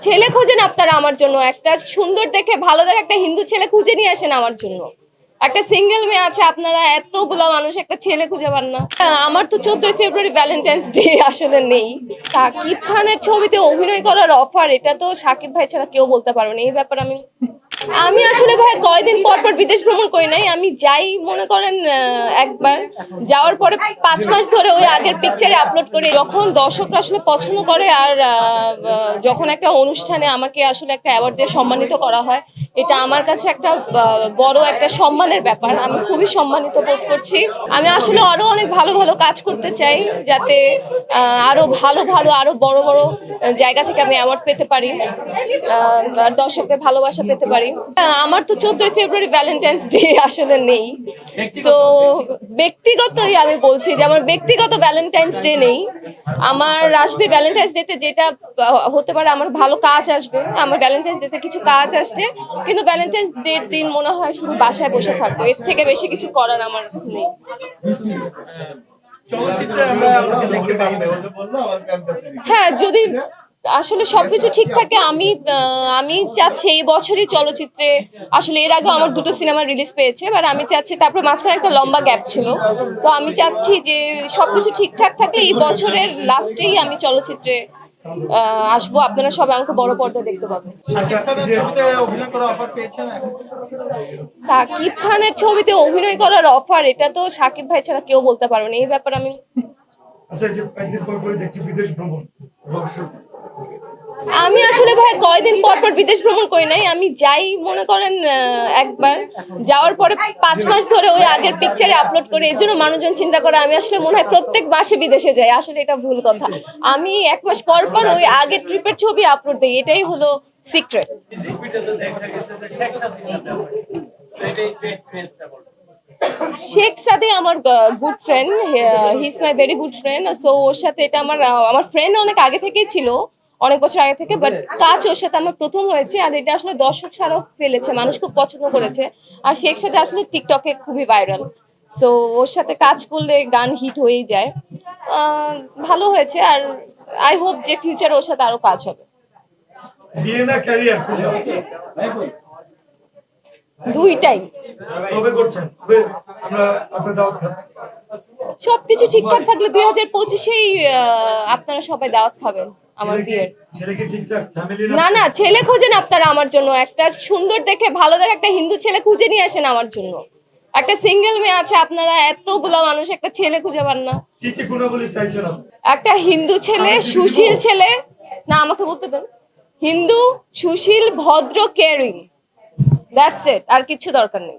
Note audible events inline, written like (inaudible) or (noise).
ছেলে খোঁজেন আপনারা আমার জন্য। একটা সুন্দর দেখে, ভালো দেখে একটা হিন্দু ছেলে খুঁজে নিয়ে আসেন আমার জন্য। একটা সিঙ্গেল মেয়ে আছে, আপনারা এতগুলো মানুষ, একটা ছেলে খুঁজে পান না। আমার তো চোদ্দই ফেব্রুয়ারি ভ্যালেন্টাইন্স ডে আসলে নেই। সাকিব খানের ছবিতে অভিনয় করার অফার এটা তো সাকিব ভাই ছাড়া কেউ বলতে পারবে না। এই ব্যাপারে আমি আমি আসলে ভাই কয়দিন পর পর বিদেশ ভ্রমণ করি নাই, আমি যাই, মনে করেন একবার। যাওয়ার পরে পাঁচ মাস ধরে ওই আগের পিকচারে আপলোড করি। যখন দর্শকরা আসলে পছন্দ করে আর যখন একটা অনুষ্ঠানে আমাকে আসলে একটা অ্যাওয়ার্ড দিয়ে সম্মানিত করা হয় এটা আমার কাছে একটা বড় একটা সম্মানের ব্যাপার। আমি খুবই সম্মানিত বোধ করছি। আমি আসলে আরও অনেক ভালো ভালো কাজ করতে চাই যাতে আরও ভালো ভালো আরও বড় বড় জায়গা থেকে আমি অ্যাওয়ার্ড পেতে পারি দর্শকদের ভালোবাসা পেতে পারি। আমার তো চোদ্দই ফেব্রুয়ারি ভ্যালেন্টাইন্স ডে (laughs) আসলে নেই। তো ব্যক্তিগতই আমি বলছি যে আমার ব্যক্তিগত ভ্যালেন্টাইন্স ডে নেই। আমার আসবে ভ্যালেন্টাইন্স ডেতে যেটা হতে পারে আমার ভালো কাজ আসবে। আমার ভ্যালেন্টাইন্স ডেতে কিছু কাজ আসছে। কিন্তু ভ্যালেন্টাইন্স ডের দিন মনে হয় শুধু বাসায় বসে থাকব। এর থেকে বেশি কিছু করার আমার নেই। হ্যাঁ যদি আসলে সবকিছু ঠিক থাকে আমি আমি চাচ্ছি এই বছরই চলচ্চিত্রে আসলে এর আগে আমার দুটো সিনেমা রিলিজ পেয়েছে এবার আমি চাচ্ছি তারপর মাঝখানে একটা লম্বা গ্যাপ ছিল। তো আমি চাচ্ছি যে সবকিছু ঠিকঠাক থাকলে এই বছরের লাস্টেই আমি চলচ্চিত্রে আসব। আপনারা সবাই আমাকে বড় পর্দায় দেখতে পাবেন। সাকিব খানের ছবিতে অভিনয় করার অফার এটা তো সাকিব ভাই ছাড়া কেউ বলতে পারবে না। এই ব্যাপারে আমি আচ্ছা যে দেখছি বিদেশ ভ্রমণ। আমি আসলে ভাই কয়দিন পর পর বিদেশ ভ্রমণ করি নাই, আমি যাই, মনে করেন একবার। যাওয়ার পরে পাঁচ মাস ধরে ওই আগের পিকচারে আপলোড করে এর জন্য মানুষজন চিন্তা করে আমি আসলে মনে হয় প্রত্যেক মাসে বিদেশে যাই, আসলে এটা ভুল কথা। আমি এক মাস পর পর ওই আগের ট্রিপের ছবি আপলোড দিই, এটাই হলো সিক্রেট শেখ সাদে আমার good friend he is my very good friend so ওর সাথে এটা আমার আমার ফ্রেন্ড অনেক আগে থেকেই ছিল। অনেক বছর আগে থেকে বাট কাজ ওর সাথে আমার প্রথম হয়েছে আর এটা আসলে দর্শক সারাও ফেলেছে মানুষ খুব পছন্দ করেছে। আর সে সাথে আসলে টিকটকে খুবই ভাইরাল সো ওর সাথে কাজ করলে গান হিট হয়েই যায়। ভালো হয়েছে আর আই হোপ যে ফিউচার ওর সাথে আরও কাজ হবে। দুইটাই। করছেন? আমরা সবকিছু ঠিকঠাক থাকলে দুই হাজার পঁচিশেই আপনারা সবাই দাওয়াত খাবেন আমার বিয়ের। না? না ছেলে খোঁজেন আপনারা আমার জন্য। একটা সুন্দর দেখে ভালো দেখে একটা হিন্দু ছেলে খুঁজে নিয়ে আসেন আমার জন্য। একটা সিঙ্গেল মেয়ে আছে আপনারা এতগুলো মানুষ একটা ছেলে খুঁজে পান না। একটা হিন্দু ছেলে সুশীল ছেলে। না আমাকে বলতে দেন। হিন্দু সুশীল ভদ্র কেয়ারিং দ্যাটস ইট আর কিছু দরকার নেই।